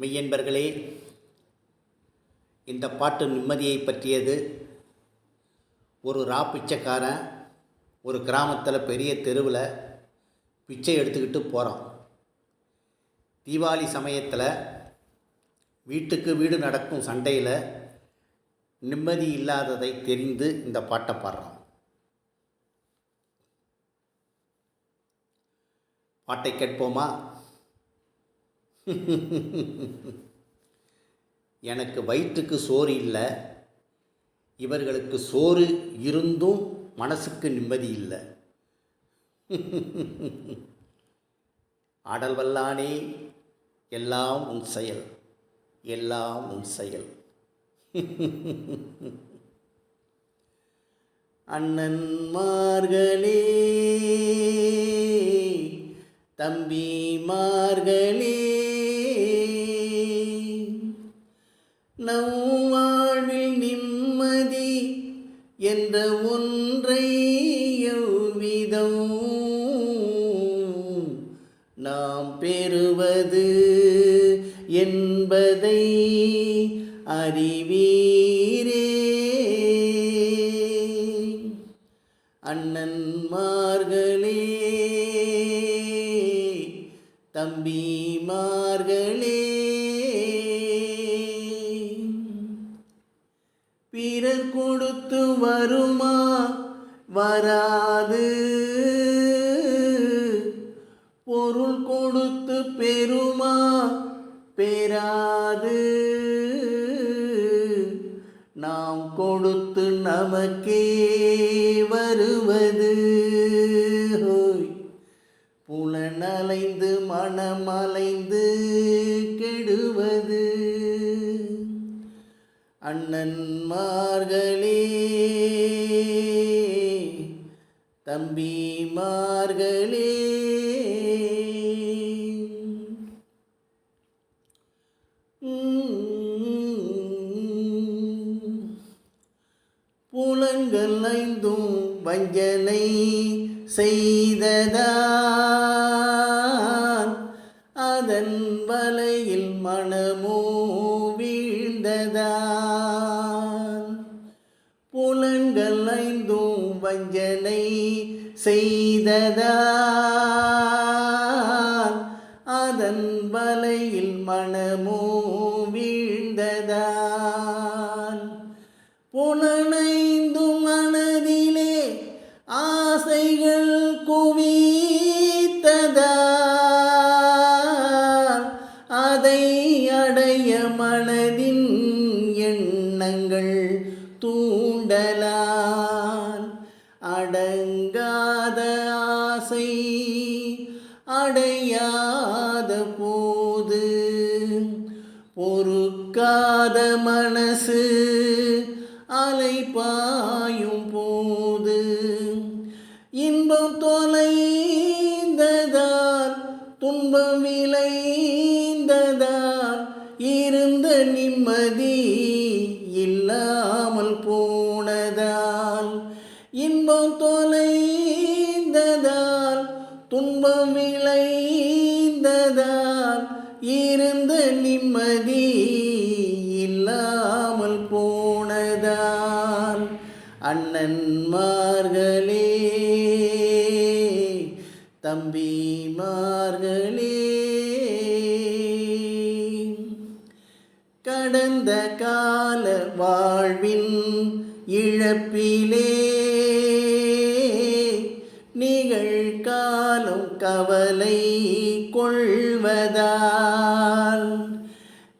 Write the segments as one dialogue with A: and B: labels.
A: மெய்யன்பர்களே இந்த பாட்டு நிம்மதியை பற்றியது. ஒரு ரா பிச்சைக்காரன் ஒரு கிராமத்தில் பெரிய தெருவில் பிச்சை எடுத்துக்கிட்டு போகிறான் தீபாவளி சமயத்தில் வீட்டுக்கு வீடு நடக்கும் சண்டையில் நிம்மதி இல்லாததை தெரிந்து இந்த பாட்டை பாடுறான். பாட்டை கேட்போமா? எனக்கு வயிற்றுக்கு சோறு இல்லை. இவர்களுக்கு சோறு இருந்தும் மனசுக்கு நிம்மதி இல்லை. ஆடல் வல்லானே எல்லாம் உன் செயல். எல்லாம் உன் செயல். அண்ணன்மார்களே தம்பிமார்களே நம் வாழ்வில் நிம்மதி என்ற ஒன்றை எவ்விதம் நாம் பெறுவது என்பதை அறிவீரே. அண்ணன்மார்களே தம்பிமார்களே கொடுத்து வருமா? வராது. பொருள் கொடுத்து பெறுமா? பெறாது. நாம் கொடுத்து நமக்கே வருவது. புலனலைந்து மனமலைந்து மார்களே தம்பி மார்களே புலன்கள் ஐந்தும் வஞ்சனை செய்ததான் அதன் வலையில் மனமோ வீழ்ந்ததா? புலன்கள் ஐந்தும் வஞ்சனை செய்ததான் அதன் வலையில் மனமோ இல்லாத மனசு அலைப்பாயும் போது இன்பம் தொலைந்ததால் துன்பம் விளைந்ததால் இருந்த நிம்மதி இல்லாமல் போனதால் இன்பம் தொலைந்ததால் துன்பம் விளை அண்ணன்மார்களே தம்பிமார்களே. கடந்த கால வாழ்வின் இழப்பிலே நிகழ்காலம் கவலை கொள்வதால்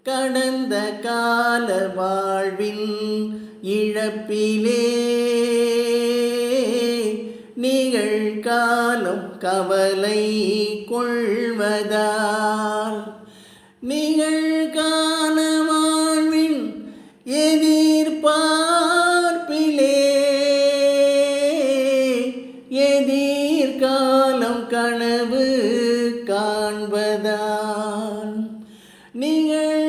A: கடந்த கால வாழ்வின் இழப்பிலே நிகழ்காலம் கவலை கொள்வதால் நிகழ்கால வாழ்வின் எதிர்பார்ப்பிலே எதிர்காலம் கனவு காண்பதால் நீங்கள்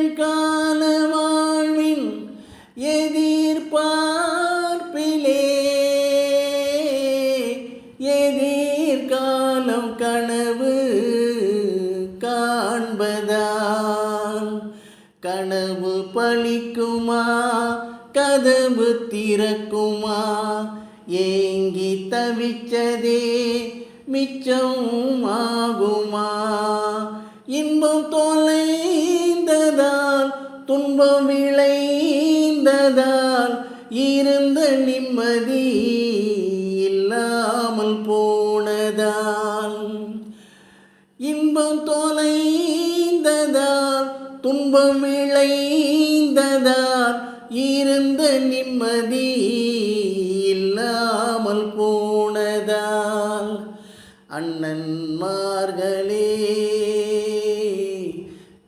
A: கதவு திறக்குமா? ஏங்கி தவிச்சதே மிச்சம் ஆகுமா இன்பம் தொலைந்ததால் துன்பம் விளைந்ததால் இருந்த நிம்மதி இல்லாமல் போனதால். இன்பம் தொலைந்ததால் துன்பம் விளைந்ததால் இருந்த நிம்மதி இல்லாமல் போனதால் அண்ணன்மார்களே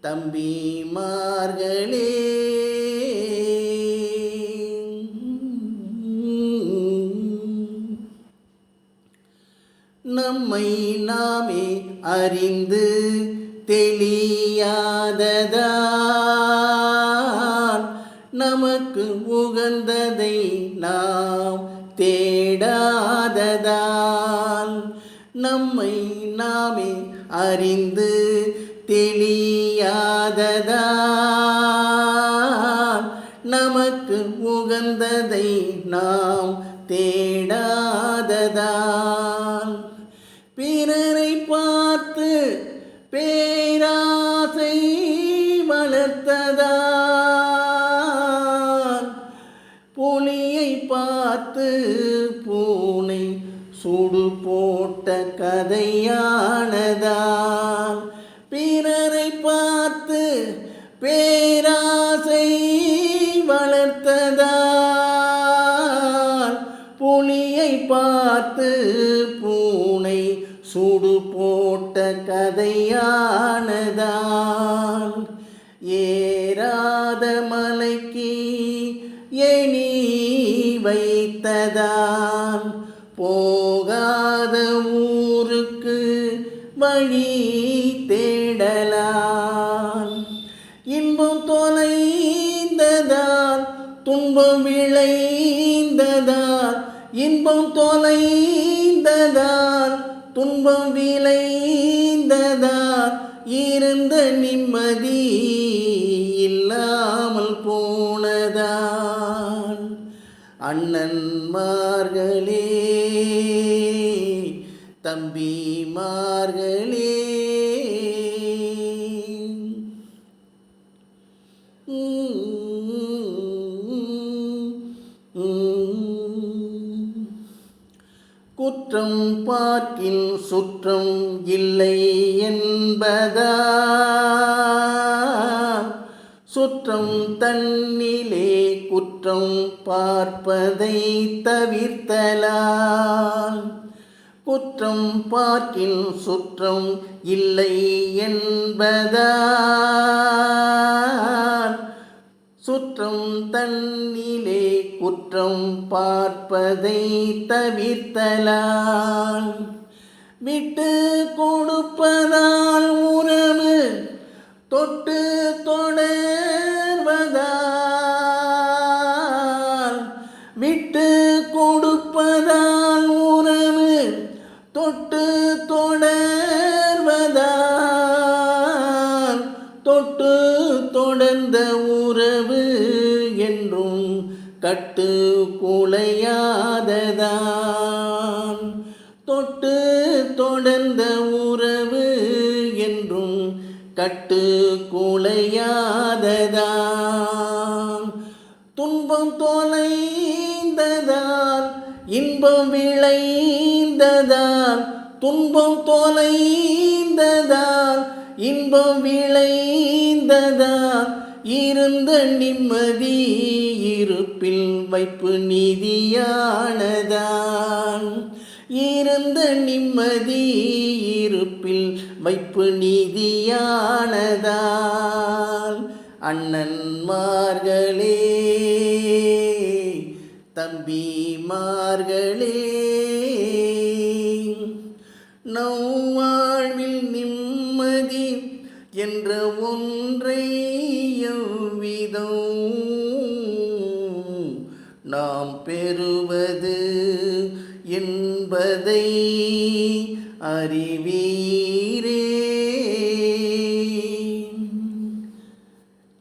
A: தம்பிமார்களே நம்மை நாமே அறிந்து தெளியாததா நமக்கு உகந்ததை நாம் தேடாததால் நம்மை நாமே அறிந்து தெளியாததால் நமக்கு உகந்ததை நாம் தேடா பார்த்து பூனை சுடு போட்ட கதையானதால் பிறரை பார்த்து பேராசை வளர்த்ததால் புலியை பார்த்து பூனை சுடு போட்ட கதையானதால் ஏறாத மலைக்கு எணி வைத்ததால் போகாத ஊருக்கு வழி தேடலான். இன்பம் தொலைந்ததால் துன்பம் விளைந்ததால் இன்பம் தொலைந்ததால் துன்பம் விளைந்ததால் இருந்த நிம்மதி அண்ணன்மார்களே தம்பிமார்களே. குற்றம் பார்க்கின் சுற்றம் இல்லை என்பதா? சுற்றம் தன்னிலே குற்றம் பார்ப்பதை தவிர்த்தலால். குற்றம் பார்க்கின் சுற்றம் இல்லை என்பதால். சுற்றம் தன்னிலே குற்றம் பார்ப்பதை தவிர்த்தலால். விட்டு கொடுப்பதால் உறவு தொட்டு தொட என்றும் கட்டு குலையாததான் தொட்டு தொடர்ந்த உறவு என்றும் கட்டு குலையாததான் துன்பம் தொலைந்ததால் இன்பம் விளைந்ததால். துன்பம் தொலைந்ததால் இன்பம் விளைந்ததால். இருந்த நிம்மதி இருப்பில் வைப்பு நீதியானதான். இருந்த நிம்மதி இருப்பில் வைப்பு நீதியானதால். அண்ணன்மார்களே தம்பிமார்களே நம் வாழ்வில் நிம்மதி என்ற ஒன்றை பெறுவது என்பதை அறிவீரே.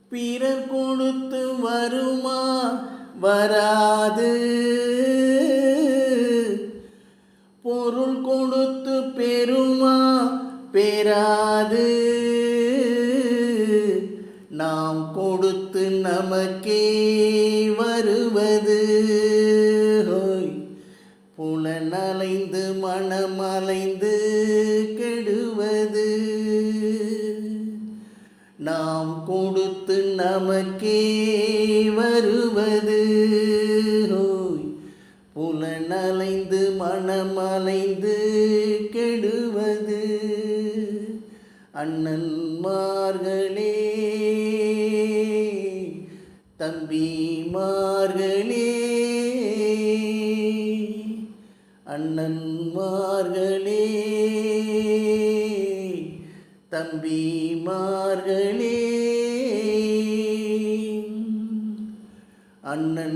A: பிறர் கொடுத்து வருமா வராது. பொருள் கொடுத்து பெருமா பெறாது. நாம் கொடுத்து நமக்கே வருவது. ஹோய். புலனலைந்து மனமலைந்து கெடுவது. நாம் கொடுத்து நமக்கே வருவது. ஹோய். புலனலைந்து மனமலைந்து கெடுவது. அண்ணன்மார்களே தம்பிமார்களே அண்ணன்மார்களே தம்பிமார்களே அண்ணன்